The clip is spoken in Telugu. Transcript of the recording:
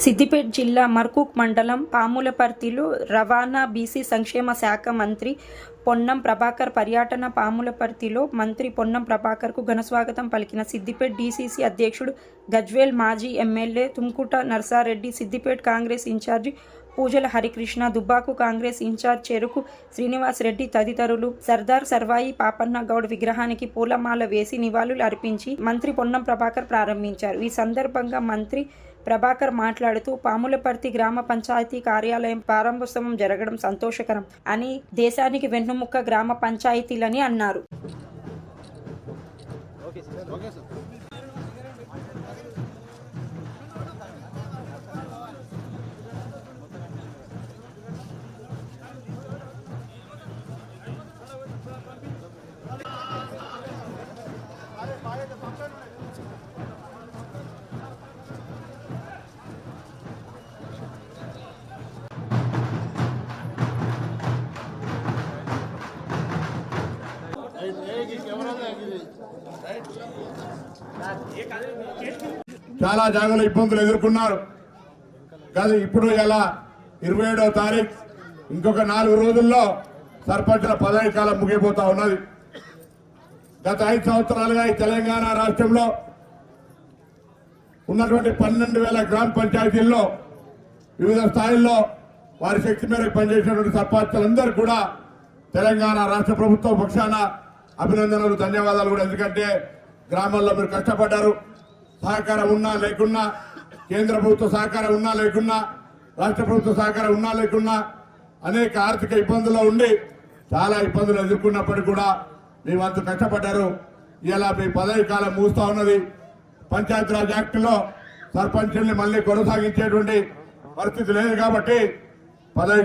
సిద్దిపేట జిల్లా మర్కూక్ మండలం పాములపర్తిలో రవాణా బీసీ సంక్షేమ శాఖ మంత్రి పొన్నం ప్రభాకర్ పర్యటన పాములపర్తిలో మంత్రి పొన్నం ప్రభాకర్కు ఘనస్వాగతం పలికిన సిద్దిపేట డీసీసీ అధ్యక్షుడు గజ్వేల్ మాజీ ఎమ్మెల్యే తుమ్కుట నర్సారెడ్డి సిద్దిపేట కాంగ్రెస్ ఇన్ఛార్జి పూజల హరికృష్ణ దుబ్బాకు కాంగ్రెస్ ఇన్ఛార్జ్ చెరుకు శ్రీనివాస్ రెడ్డి తదితరులు. సర్దార్ సర్వాయి పాపన్న గౌడ్ విగ్రహానికి పూలమాల వేసి నివాళులు అర్పించి మంత్రి పొన్నం ప్రభాకర్ ప్రారంభించారు. ఈ సందర్భంగా మంత్రి ప్రభాకర్ మాట్లాడుతూ పాములపర్తి గ్రామ పంచాయతీ కార్యాలయం ప్రారంభోత్సవం జరగడం సంతోషకరం అని దేశానికి వెన్నుముక్క గ్రామ పంచాయతీలని అన్నారు. చాలా జాగాలో ఇబ్బందులు ఎదుర్కొన్నారు. కాదు ఇప్పుడు ఎలా ఇరవై ఏడవ తారీఖు ఇంకొక నాలుగు రోజుల్లో సర్పంచుల పదవి కాలం ముగిపోతా ఉన్నది. గత ఐదు సంవత్సరాలుగా ఈ తెలంగాణ రాష్ట్రంలో ఉన్నటువంటి పన్నెండు వేల గ్రామ పంచాయతీల్లో వివిధ స్థాయిల్లో వారి శక్తి మేరకు పనిచేసినటువంటి సర్పంచులందరూ కూడా తెలంగాణ రాష్ట్ర ప్రభుత్వం పక్షాన అభినందనలు ధన్యవాదాలు కూడా. ఎందుకంటే గ్రామాల్లో మీరు కష్టపడ్డారు. సహకారం ఉన్నా లేకున్నా కేంద్ర ప్రభుత్వ సహకారం ఉన్నా లేకున్నా రాష్ట్ర ప్రభుత్వ సహకారం ఉన్నా లేకున్నా అనేక ఆర్థిక ఇబ్బందుల్లో ఉండి చాలా ఇబ్బందులు ఎదుర్కొన్నప్పటికీ కూడా మీ వంతు కష్టపడ్డారు. ఇలా మీ పదవి కాలం మూస్తూ ఉన్నది. పంచాయతీరాజ్ యాక్ట్లో సర్పంచుల్ని మళ్ళీ కొనసాగించేటువంటి పరిస్థితి లేదు కాబట్టి పదవి